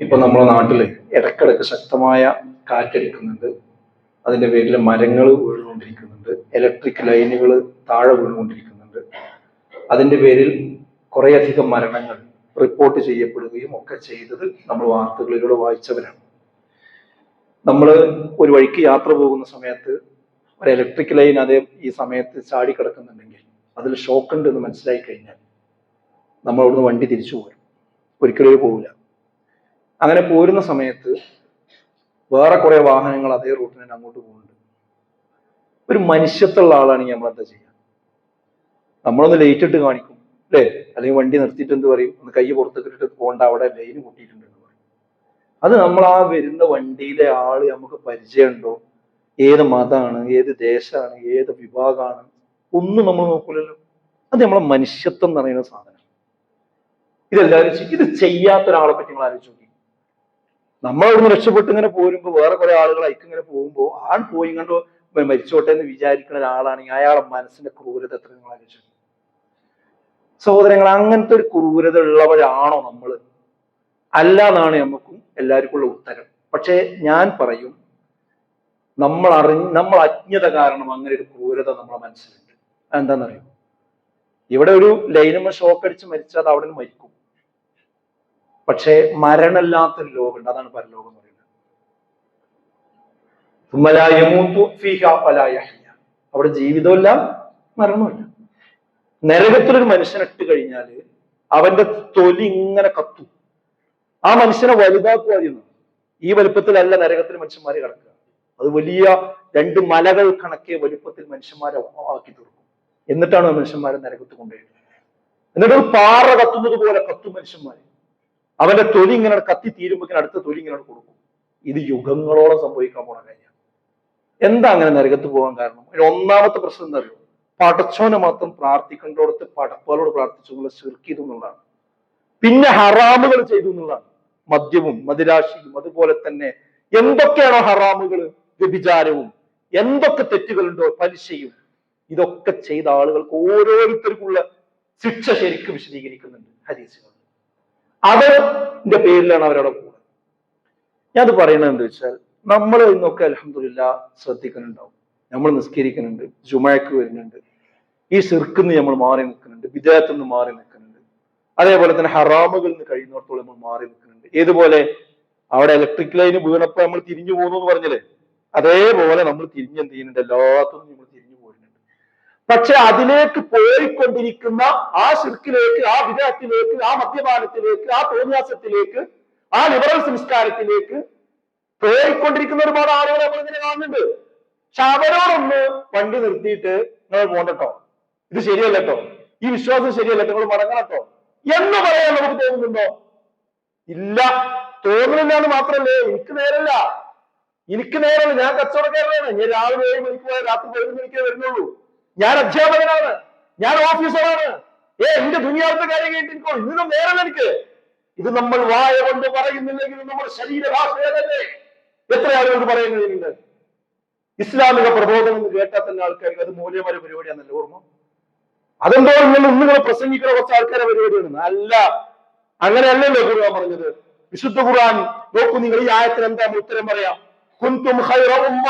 [SPEAKER 1] ഇപ്പൊ നമ്മുടെ നാട്ടിൽ ഇടക്കിടക്ക് ശക്തമായ കാറ്റടിക്കുന്നുണ്ട്. അതിന്റെ പേരിൽ മരങ്ങൾ വീണുകൊണ്ടിരിക്കുന്നുണ്ട്. ഇലക്ട്രിക് ലൈനുകൾ താഴെ വീണുകൊണ്ടിരിക്കുന്നുണ്ട്. അതിന്റെ പേരിൽ കുറേയധികം മരണങ്ങൾ റിപ്പോർട്ട് ചെയ്യപ്പെടുകയും ഒക്കെ ചെയ്തത് നമ്മൾ വാർത്തകളിലൂടെ വായിച്ചവരാണ്. നമ്മൾ ഒരു വഴിക്ക് യാത്ര പോകുന്ന സമയത്ത് ഒരു ഇലക്ട്രിക് ലൈൻ അതേ ഈ സമയത്ത് ചാടി കിടക്കുന്നുണ്ടെങ്കിൽ അതിൽ ഷോക്ക് ഉണ്ട് എന്ന് മനസ്സിലായി കഴിഞ്ഞാൽ നമ്മൾ അവിടുന്ന് വണ്ടി തിരിച്ചു പോരും. ഒരിക്കലേ പോവില്ല. അങ്ങനെ പോരുന്ന സമയത്ത് വേറെ കുറെ വാഹനങ്ങൾ അതേ റൂട്ടിൽ തന്നെ അങ്ങോട്ട് പോകുന്നുണ്ട്. ഒരു മനുഷ്യത്തുള്ള ആളാണെങ്കിൽ നമ്മൾ എന്താ ചെയ്യുക നമ്മളൊന്ന് ലേറ്റ് ഇട്ട് കാണിക്കും അല്ലേ അല്ലെങ്കിൽ വണ്ടി നിർത്തിയിട്ട് എന്ത് പറയും? ഒന്ന് കൈ പുറത്തേക്ക് പോകണ്ട അവിടെ ലൈൻ കൂട്ടിയിട്ടുണ്ട് എന്ന് പറയും. അത് നമ്മൾ ആ വരുന്ന വണ്ടിയിലെ ആൾ നമുക്ക് പരിചയമുണ്ടോ? ഏത് മതമാണ് ഏത് ദേശമാണ് ഏത് വിഭാഗമാണ്? ഒന്നും നമ്മൾ നോക്കൂലല്ലോ. അത് നമ്മളെ മനുഷ്യത്വം എന്ന് പറയുന്ന സാധനം. ഇതെല്ലാവരും. ഇത് ചെയ്യാത്ത ഒരാളെ പറ്റി നിങ്ങൾ ആലോചിച്ചു നോക്കി. നമ്മൾ രക്ഷപ്പെട്ട് ഇങ്ങനെ പോരുമ്പോൾ വേറെ കുറെ ആളുകൾ അയക്ക് ഇങ്ങനെ പോകുമ്പോൾ ആൾ പോയി കണ്ടോ മരിച്ചോട്ടെ എന്ന് വിചാരിക്കുന്ന ഒരാളാണെങ്കിൽ അയാളെ മനസ്സിന്റെ ക്രൂരത എത്ര നിങ്ങൾ ആലോചിച്ചു. സഹോദരങ്ങൾ അങ്ങനത്തെ ഒരു ക്രൂരത ഉള്ളവരാണോ നമ്മൾ അല്ല എന്നാണ് നമുക്കും എല്ലാവർക്കും ഉള്ള ഉത്തരം. പക്ഷേ ഞാൻ പറയും നമ്മൾ അറി നമ്മൾ അജ്ഞത കാരണം അങ്ങനെ ഒരു ക്രൂരത നമ്മളെ മനസ്സിലുണ്ട്. എന്താണെന്നറിയോ ഇവിടെ ഒരു ലൈനമ്മ ഷോക്ക് അടിച്ച് മരിച്ചാൽ അവിടെ മരിക്കും. പക്ഷേ മരണമില്ലാത്തൊരു ലോകമുണ്ട്. അതാണ് പരലോകം എന്ന് പറയുന്നത്. അവിടെ ജീവിതമില്ല മരണമില്ല. നരകത്തിലൊരു മനുഷ്യനിട്ട് കഴിഞ്ഞാൽ അവന്റെ തൊലി ഇങ്ങനെ കത്തും. ആ മനുഷ്യനെ വലുതാക്കുക ചെയ്യുന്നു ഈ വലുപ്പത്തിലല്ല നരകത്തിൽ മനുഷ്യന്മാരെ കിടക്കുക. അത് വലിയ രണ്ട് മലകൾ കണക്കെ വലുപ്പത്തിൽ മനുഷ്യന്മാരെ ആക്കി തീർക്കും. എന്നിട്ടാണ് മനുഷ്യന്മാരെ നരകത്ത് കൊണ്ടുപോയത്. എന്നിട്ട് പാറ കത്തുന്നത് പോലെ കത്തും മനുഷ്യന്മാര്. അവന്റെ തൊലി ഇങ്ങനെ കത്തി തീരുമ്പോൾ അടുത്ത തൊലി ഇങ്ങനെ കൊടുക്കും. ഇത് യുഗങ്ങളോളം സംഭവിക്കാൻ പോണ കാര്യം. എന്താ അങ്ങനെ നരകത്ത് പോകാൻ കാരണം? ഒന്നാമത്തെ പ്രശ്നം എന്താ പടച്ചോനെ മാത്രം പ്രാർത്ഥിക്കേണ്ടോടത്ത് പടപ്പുകളോട് പ്രാർത്ഥിച്ചു നമ്മളെ ചെറുക്കിയതു എന്നുള്ളതാണ്. പിന്നെ ഹറാമുകൾ ചെയ്തു എന്നുള്ളതാണ്. മദ്യവും മദിരാശിയും അതുപോലെ തന്നെ എന്തൊക്കെയാണോ ഹറാമുകൾ? വ്യഭിചാരവും. എന്തൊക്കെ തെറ്റുകളുണ്ടോ? പലിശയും. ഇതൊക്കെ ചെയ്ത ആളുകൾക്ക് ഓരോരുത്തർക്കുള്ള ശിക്ഷ ശരിക്കും വിശദീകരിക്കുന്നുണ്ട് ഹരീസുകൾ അതിന്റെ പേരിലാണ് അവരവിടെ ഞാൻ അത് പറയുന്നത് എന്താ വെച്ചാൽ നമ്മൾ ഇന്നൊക്കെ അലഹമില്ല ശ്രദ്ധിക്കുന്നുണ്ടാവും. നമ്മൾ നിസ്കരിക്കുന്നുണ്ട് ജുമയക്ക് വരുന്നുണ്ട്. ഈ സിർക്കിന്ന് നമ്മൾ മാറി നിൽക്കുന്നുണ്ട് വിജയത്തിൽ നിന്ന് മാറി നിൽക്കുന്നുണ്ട്. അതേപോലെ തന്നെ ഹറാമുകളിൽ നിന്ന് കഴിയുന്നിടത്തോളം നമ്മൾ മാറി നിൽക്കുന്നുണ്ട്. ഏതുപോലെ? അവിടെ ഇലക്ട്രിക് ലൈന് വീണപ്പോ നമ്മൾ തിരിഞ്ഞു പോകുന്നു എന്ന് പറഞ്ഞില്ലേ? അതേപോലെ നമ്മൾ തിരിഞ്ഞെന്ത് ചെയ്യുന്നുണ്ട്? എല്ലാത്തിനും നമ്മൾ തിരിഞ്ഞു പോരുന്നുണ്ട്.
[SPEAKER 2] പക്ഷെ അതിലേക്ക് പോയിക്കൊണ്ടിരിക്കുന്ന ആ ശിർക്കിലേക്ക് ആ വിജയത്തിലേക്ക് ആ മദ്യപാനത്തിലേക്ക് ആ തോന്നിയാസത്തിലേക്ക് ആ ലിബറൽ സംസ്കാരത്തിലേക്ക് പോയിക്കൊണ്ടിരിക്കുന്ന ഒരുപാട് ആളുകളെ നമ്മൾ ഇങ്ങനെ കാണുന്നുണ്ട്. പക്ഷെ അവരോടൊന്ന് വണ്ടി നിർത്തിയിട്ട് നിങ്ങൾ പോകണ്ടട്ടോ ഇത് ശരിയല്ല കേട്ടോ ഈ വിശ്വാസം ശരിയല്ല നിങ്ങൾ മടങ്ങണം എന്ന് പറയാൻ നമുക്ക് തോന്നുന്നുണ്ടോ? ഇല്ല. തോന്നുന്നില്ല എന്ന് മാത്രല്ലേ എനിക്ക് നേരല്ല. എനിക്ക് നേരല്ല. ഞാൻ കച്ചവടക്കാരനാണ്. ഞാൻ രാവിലെ ഏഴ് മണിക്ക് പോയാൽ രാത്രി പതിനൊന്ന് മണിക്കേ വരുന്നുള്ളൂ. ഞാൻ അധ്യാപകനാണ്. ഞാൻ ഓഫീസറാണ്. ഏ എന്റെ ദുനിയാവത്തെ കാര്യം കേട്ടിരിക്കോ ഇതിനും നേരല്ല എനിക്ക്. ഇത് നമ്മൾ വായ കൊണ്ട് പറയുന്നില്ലെങ്കിലും നമ്മുടെ ശരീരഭാഷയല്ലേ എത്ര ആളുകൾ പറയുന്നതിനുണ്ട് ഇസ്ലാമിക പ്രബോധനം എന്ന് കേട്ടാൽ തന്നെ ആൾക്കാർക്ക് അത് മൂല്യമായ പരിപാടിയാണല്ലോ ഓർമ്മ? അതെന്തോ ഇങ്ങനെ ഇന്ന് നിങ്ങൾ പ്രസംഗിക്കുന്ന കുറച്ച് ആൾക്കാരെ പരിപാടിയാണ്. അല്ല അങ്ങനെയല്ലല്ലോ ഖുർആൻ പറഞ്ഞത്. വിശുദ്ധ ഖുർആൻ നോക്കൂ നിങ്ങൾ ഈ ആയത്തിന് എന്താ ഉത്തരം പറയാം? കുന്തും ഖൈറ ഉമ്മ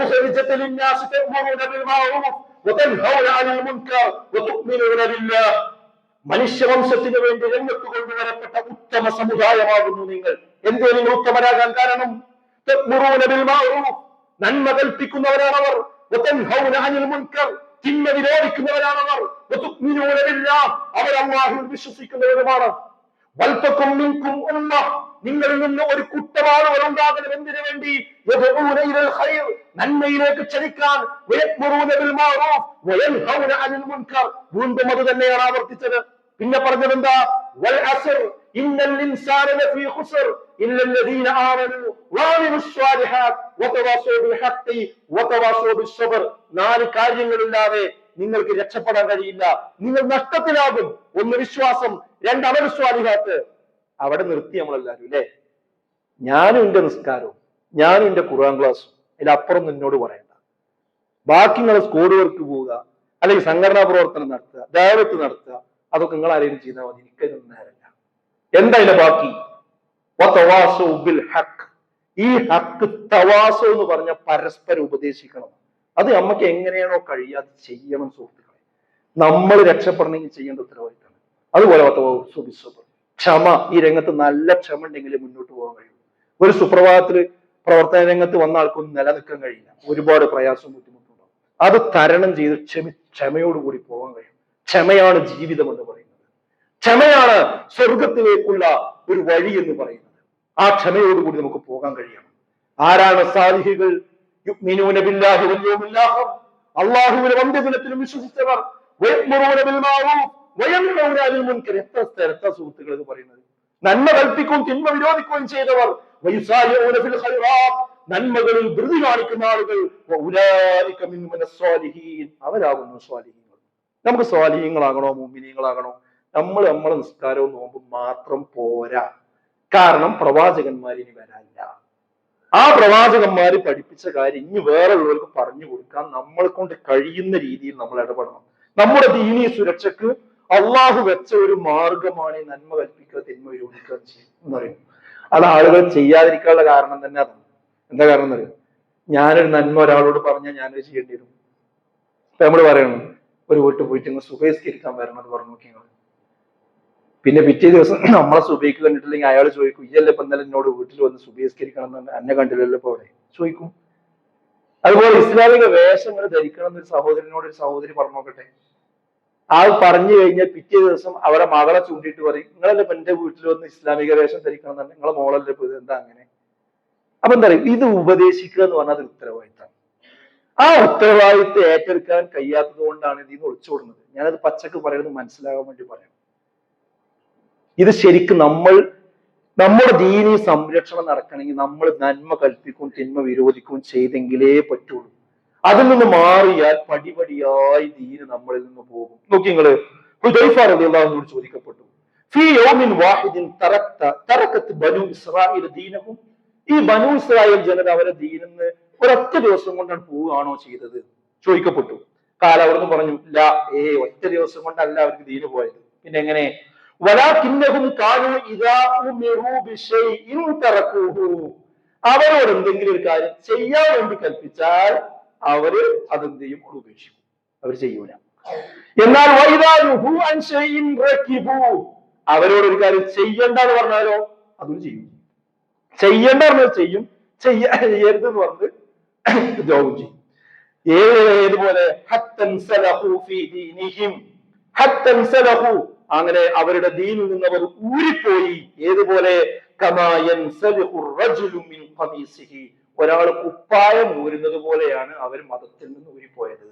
[SPEAKER 2] ഉഖരിജത ലിന്നാസി തഅമുറൂന ബിൽ മഅറൂഫ് വതൻഹൗന അനിൽ മുൻകർ വതുഅ്മിനൂന ബില്ലാഹ്. മനുഷ്യവംശത്തിന് വേണ്ടി രംഗത്ത് കൊണ്ടുവരപ്പെട്ട ഉത്തമ സമുദായമാകുന്നു നിങ്ങൾ. എന്തേ നിങ്ങൾ ഉത്തമരാകാൻ കാരണം? തഅ്മുറൂന ബിൽ മഅറൂഫ് നന്മ കൽപ്പിക്കുന്നവരാണവർ. വതൻഹൗന അനിൽ മുൻകർ തിന്മ വിരോധിക്കുന്നവരാണ് അവർ അവർ അള്ളാഹുവിൽ വിശ്വസിക്കുന്നവരുമാണ് വൽപ്പക്കും നിൽക്കും ഉമ്മ നിങ്ങളിൽ നിന്ന് ഒരു കുട്ടവാളുകൾ ഉണ്ടാകണം എന്തിനു വേണ്ടി നന്മയിലേക്ക് ചലിക്കാൻ വീണ്ടും അത് തന്നെയാണ് ആവർത്തിച്ചത് പിന്നെ പറഞ്ഞത് എന്താ ഇന്നൽ ഇൻസാന ലഫീ ഖുസ്ർ ഇല്ലല്ലദീന ആമനു വഅമിലുസ് സ്വാലിഹാത്ത് നാല് കാര്യങ്ങളില്ലാതെ നിങ്ങൾക്ക് രക്ഷപ്പെടാൻ കഴിയില്ല. നിങ്ങൾ നഷ്ടത്തിലാകും. ഒന്ന് വിശ്വാസം രണ്ട് അമരസ്വാലിഹാത്ത് അവിടെ നിർത്തി നമ്മളെല്ലാരും അല്ലേ? ഞാനും എന്റെ നിസ്കാരവും ഞാനും എന്റെ ഖുർആൻ ക്ലാസ്സും ഇതിലപ്പുറം നിന്നോട് പറയണ്ട. ബാക്കി നിങ്ങൾ സ്കോർ വർക്ക് പോവുക അല്ലെങ്കിൽ സംഘടനാ പ്രവർത്തനം നടത്തുക ദൈവത്ത് നടത്തുക അതൊക്കെ നിങ്ങൾ ആരെങ്കിലും ചെയ്താൽ മതി. എനിക്കതിനൊന്നും നേരല്ല എന്താ ഇതിന്റെ ബാക്കി? ഹഖ് ഈ ഹക്ക് തവാസോ എന്ന് പറഞ്ഞ പരസ്പരം ഉപദേശിക്കണം. അത് നമുക്ക് എങ്ങനെയാണോ കഴിയുക അത് ചെയ്യണം സുഹൃത്തുക്കളെ. നമ്മൾ രക്ഷപ്പെടണമെങ്കിൽ ചെയ്യേണ്ട ഉത്തരവാദിത്തമാണ്. അതുപോലെ. ക്ഷമ. ഈ രംഗത്ത് നല്ല ക്ഷമ ഉണ്ടെങ്കിൽ മുന്നോട്ട് പോകാൻ കഴിയും. ഒരു സുപ്രഭാതത്തിൽ പ്രവർത്തന രംഗത്ത് വന്ന ആൾക്കൊന്നും നിലനിൽക്കാൻ കഴിയില്ല. ഒരുപാട് പ്രയാസവും ബുദ്ധിമുട്ടുണ്ടാവും. അത് തരണം ചെയ്ത് ക്ഷമി ക്ഷമയോടുകൂടി പോകാൻ കഴിയും. ക്ഷമയാണ് ജീവിതം എന്ന് പറയുന്നത്. ക്ഷമയാണ് സ്വർഗത്തിലേക്കുള്ള ഒരു വഴി എന്ന് പറയുന്നത്. ആ ക്ഷമയോടുകൂടി നമുക്ക് പോകാൻ കഴിയണം. ആരാണ് സാലിഹികൾ? ആഖിർ അല്ലാഹുവിനെ അന്ത്യദിനത്തിലും വിശ്വസിച്ചവർ. എത്ര സ്ഥലത്ത സുഹൃത്തുക്കൾ ഇത് പറയുന്നത്? നന്മ കൽപ്പിക്കും തിന്മ വിരോധിക്കുകയും ചെയ്തവർ. നന്മകളിൽ ധൃതി കാണിക്കുന്ന ആളുകൾ. അവരാകുന്നു സ്വാലിഹീങ്ങൾ. നമുക്ക് സ്വാലിഹീങ്ങളാകണോ മുമ്പിനീങ്ങളാകണോ നമ്മൾ നമ്മളെ നിസ്കാരവും നോമ്പും മാത്രം പോരാ. കാരണം പ്രവാചകന്മാർ ഇനി വരാനില്ല. ആ പ്രവാചകന്മാര് പഠിപ്പിച്ച കാര്യം ഇനി വേറെയുള്ളവർക്ക് പറഞ്ഞു കൊടുക്കാൻ നമ്മളെ കൊണ്ട് കഴിയുന്ന രീതിയിൽ നമ്മൾ ഇടപെടണം. നമ്മുടെ ദീനീ സുരക്ഷക്ക് അള്ളാഹു വെച്ച ഒരു മാർഗമാണ് നന്മ കൽപ്പിക്കുക തിന്മ വിരോധിക്കുക എന്ന് പറയുന്നത് അത് ആളുകൾ ചെയ്യാതിരിക്കാനുള്ള കാരണം തന്നെ അതാണ്. എന്താ കാരണം എന്നറിയോ ഞാനൊരു നന്മ ഒരാളോട് പറഞ്ഞാൽ ഞാനത് ചെയ്യേണ്ടി വരും. നമ്മൾ പറയണം ഒരു വീട്ടിൽ പോയിട്ട് ഇങ്ങ് സുഖേസ്കരിക്കാൻ വരണം എന്ന് പറഞ്ഞു നോക്കി നിങ്ങൾ. പിന്നെ പിറ്റേ ദിവസം നമ്മളെ സുബൈക്ക് കണ്ടിട്ടില്ലെങ്കിൽ അയാൾ ചോദിക്കും ഇയല്ലേ ഇപ്പൊ ഇന്നലെ എന്നോട് വീട്ടിൽ വന്ന് സുബൈസ്കരിക്കണം എന്ന് എന്നെ കണ്ടില്ലല്ലോ ഇപ്പൊ അവിടെ? ചോദിക്കും. അതുപോലെ ഇസ്ലാമിക വേഷങ്ങൾ ധരിക്കണം എന്നൊരു സഹോദരനോട് ഒരു സഹോദരി പറഞ്ഞു നോക്കട്ടെ ആ പറഞ്ഞു കഴിഞ്ഞാൽ പിറ്റേ ദിവസം അവരെ മകളെ ചൂണ്ടിയിട്ട് പറയും നിങ്ങളല്ലേ ഇപ്പൊ എന്റെ വീട്ടിൽ വന്ന് ഇസ്ലാമിക വേഷം ധരിക്കണം എന്ന് നിങ്ങളെ മോളല്ലേ ഇപ്പൊ ഇത് എന്താ അങ്ങനെ? അപ്പൊ എന്താ പറയുക ഇത് ഉപദേശിക്കുക എന്ന് പറഞ്ഞാൽ അതൊരു ഉത്തരവാദിത്തമാണ്. ആ ഉത്തരവാദിത്തം ഏറ്റെടുക്കാൻ കഴിയാത്തത് കൊണ്ടാണ് ഇതിൽ ഒളിച്ചോടുന്നത്. ഞാനത് പച്ചക്ക് പറയുന്നത് മനസ്സിലാകാൻ വേണ്ടി പറയാം. ഇത് ശരിക്കും നമ്മൾ നമ്മുടെ ദീനി സംരക്ഷണം നടക്കണമെങ്കിൽ നമ്മൾ നന്മ കൽപ്പിക്കും തിന്മ വിരോധിക്കും ചെയ്തെങ്കിലേ പറ്റുള്ളൂ. അതിൽ നിന്ന് മാറിയാൽ പടിപടിയായി ദീന് നമ്മളിൽ നിന്ന് പോകും. നോക്കി നിങ്ങൾ ഹുദൈഫാറിയോട് ചോദിക്കപ്പെട്ടു. ഫീ യൗമിൻ വാഹിദിൻ തറക്കത്ത് ബനു ഇസ്രായേൽ ദീനഹും. ഈ ബനു ഇസ്രായേൽ ജനത അവരെ ദീനിന്ന് ഒരൊറ്റ ദിവസം കൊണ്ടാണ് പോവുകയാണോ ചെയ്തത്? ചോദിക്കപ്പെട്ടു. കാല പറഞ്ഞു ലാ ഏ ഒറ്റ ദിവസം കൊണ്ടല്ല അവർക്ക് ദീന് പോയത്. പിന്നെ എങ്ങനെ? അവരോട് എന്തെങ്കിലും ഒരു കാര്യം ചെയ്യാൻ വേണ്ടി കൽപ്പിച്ചാൽ അവർ അതെന്ത് ചെയ്യും ഉപേക്ഷിക്കും. അവർ ചെയ്യൂല. എന്നാൽ അവരോട് ഒരു കാര്യം ചെയ്യണ്ട എന്ന് പറഞ്ഞാലോ? അതും ചെയ്യും. ചെയ്യണ്ട പറഞ്ഞാൽ ചെയ്യും. ചെയ്യ ചെയ്യരുത് എന്ന് പറഞ്ഞ് ദ്രോഹം ചെയ്യും. ഏത് ഏതുപോലെ? അങ്ങനെ അവരുടെ ദീനിൽ നിന്ന് അവർ ഊരിപ്പോയി. ഏതുപോലെ? ഒരാൾ കുപ്പായം ഊരുന്നത് പോലെയാണ് അവർ മതത്തിൽ നിന്ന് ഊരിപ്പോയത്.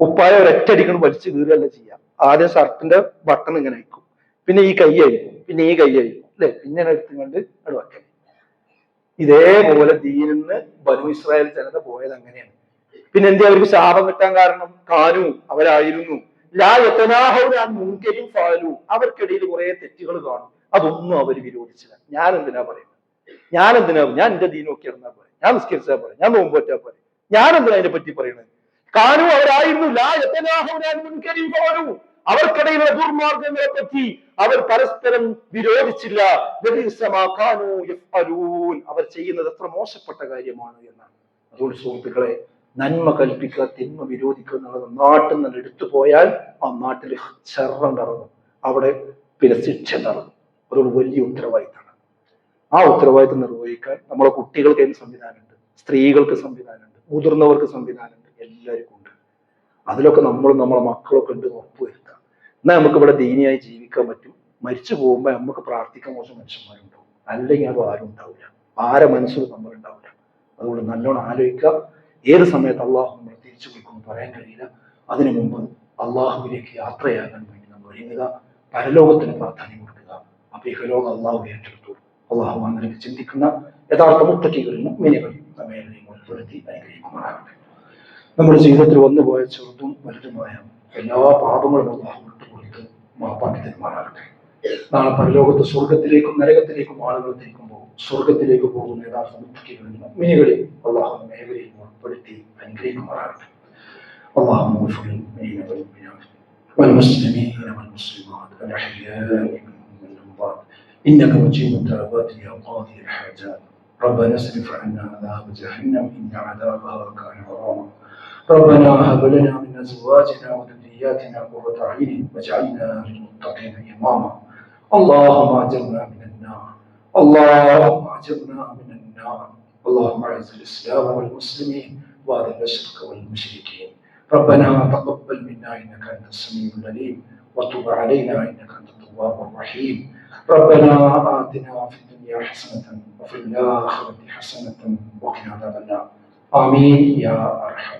[SPEAKER 2] കുപ്പായം ഒരൊറ്റടിക്കണം വലിച്ചു കീറുകയല്ല ചെയ്യാം. ആദ്യം ഷർട്ടിന്റെ ബട്ടൺ ഇങ്ങനെ അയക്കും. പിന്നെ ഈ കൈ അയക്കും. പിന്നെ ഈ കൈ അയക്കും. അല്ലെ? പിന്നെ എടുത്തുകൊണ്ട് അത് വയ്ക്കും ഇതേപോലെ നിന്ന് ബനു ഇസ്രായേൽ ജനത പോയത് അങ്ങനെയാണ്. പിന്നെ അവർക്ക് ശാപം കിട്ടാൻ കാരണം കാനു അവരായിരുന്നു. മുൻകരിൻ ഫാലു. അവർക്കിടയിൽ കുറെ തെറ്റുകൾ കാണും. അതൊന്നും അവർ വിരോധിച്ചില്ല. ഞാൻ എന്തിനാ പറയുന്നത്? ഞാൻ എന്തിനാ ഞാൻ എന്റെ ദീൻ നോക്കി ഇറങ്ങാൻ പറയും ഞാൻ നിസ്കരിച്ചാ പറയും ഞാൻ നോമ്പ് പറ്റാ പറയും ഞാൻ എന്തിനാ അതിനെ പറ്റി പറയുന്നത് കാനു അവരായിരുന്നു ലാ യതനാഹൗനാൻ മുൻകരിൻ ഫാലു. അവർക്കിടയിലെ ദുർമാർഗങ്ങളെ പറ്റി അവർ പരസ്പരം വിരോധിച്ചില്ല. അവർ ചെയ്യുന്നത് എത്ര മോശപ്പെട്ട കാര്യമാണ് എന്നാണ്. അതുകൊണ്ട് സുഹൃത്തുക്കളെ നന്മ കൽപ്പിക്കുക തിന്മ വിരോധിക്കുക എന്നുള്ളത് നാട്ടിൽ നിന്ന് എടുത്തു പോയാൽ ആ നാട്ടിൽ ചെറം നിറഞ്ഞു. അവിടെ പിന്നെ ശിക്ഷ നിറഞ്ഞു. അതൊരു വലിയ ഉത്തരവാദിത്തമാണ്. ആ ഉത്തരവാദിത്തം നിർവഹിക്കാൻ നമ്മളെ കുട്ടികൾക്ക് അതിന് സംവിധാനമുണ്ട്? സ്ത്രീകൾക്ക് സംവിധാനമുണ്ട്. മുതിർന്നവർക്ക് സംവിധാനമുണ്ട്. എല്ലാവർക്കും ഉണ്ട്. അതിലൊക്കെ നമ്മളും നമ്മളെ മക്കളൊക്കെ ഉണ്ട് ഉറപ്പുവരുത്താം എന്നാൽ നമുക്ക് ഇവിടെ ദീനിയായി ജീവിക്കാൻ പറ്റും. മരിച്ചു പോകുമ്പോൾ നമുക്ക് പ്രാർത്ഥിക്കാൻ കുറച്ച് മനുഷ്യന്മാരുണ്ടാവും. അല്ലെങ്കിൽ അത് ആരും ഉണ്ടാവില്ല. ആരെ മനസ്സിലും നമ്മളുണ്ടാവില്ല. അതുകൊണ്ട് നല്ലോണം ആലോചിക്കുക. ഏത് സമയത്ത് അള്ളാഹു നമ്മളെ തിരിച്ചു വിളിക്കുമെന്ന് പറയാൻ കഴിയില്ല അതിനു മുമ്പ് അള്ളാഹുവിലേക്ക് യാത്രയാകാൻ വേണ്ടി നമ്മൾ ഒരുങ്ങുക പരലോകത്തിന് പ്രാധാന്യം കൊടുക്കുക. അപ്പൊ ഈ ലോകം അള്ളാഹു ഏറ്റെടുത്തു. അള്ളാഹു അങ്ങനെ ചിന്തിക്കുന്ന യഥാർത്ഥ മുത്തക്കികളിൽ മിനികളും നമ്മെ ഉൾപ്പെടുത്തി അനുഗ്രഹിക്കുമാറാകട്ടെ. നമ്മുടെ ജീവിതത്തിൽ വന്നുപോയ ചെറുതും വലുതുമായ എല്ലാ പാപങ്ങളും അള്ളാഹു വിട്ടുകൊടുത്ത് മാപ്പാക്കി തരുമാറാകട്ടെ. നാളെ പരലോകത്ത് സ്വർഗത്തിലേക്കും നരകത്തിലേക്കും ആളുകൾ തിരിക്കുമ്പോൾ സ്വർഗത്തിലേക്ക് പോകുന്ന യഥാർത്ഥ മുത്തക്കികളിൽ മുഗ്മിനികളിൽ അള്ളാഹു മേഖലയിൽ ഉൾപ്പെടുത്തി അനുഗ്രഹിക്കുമാറാകട്ടെ اللهم اغفر للمؤمنين والمؤمنات والمسلمين والمسلمات الاحياء منهم والاموات انك مجيب الدعوات يا قاضي الحاجات ربنا اصرف عنا عذاب جهنم ان عذابها كان غراما ربنا هب لنا من ازواجنا وذرياتنا قرة اعين واجعلنا للمتقين اماما اللهم اجرنا من النار اللهم اجرنا من النار. اللهم اعز الإسلام والمسلمين واذل الشرك والمشركين. ربنا تقبل منا إنك أنت السميع العليم وتب علينا إنك أنت التواب الرحيم. ربنا آتنا في الدنيا حسنة وفي الآخرة حسنة وقنا عذاب النار. آمين يا أرحم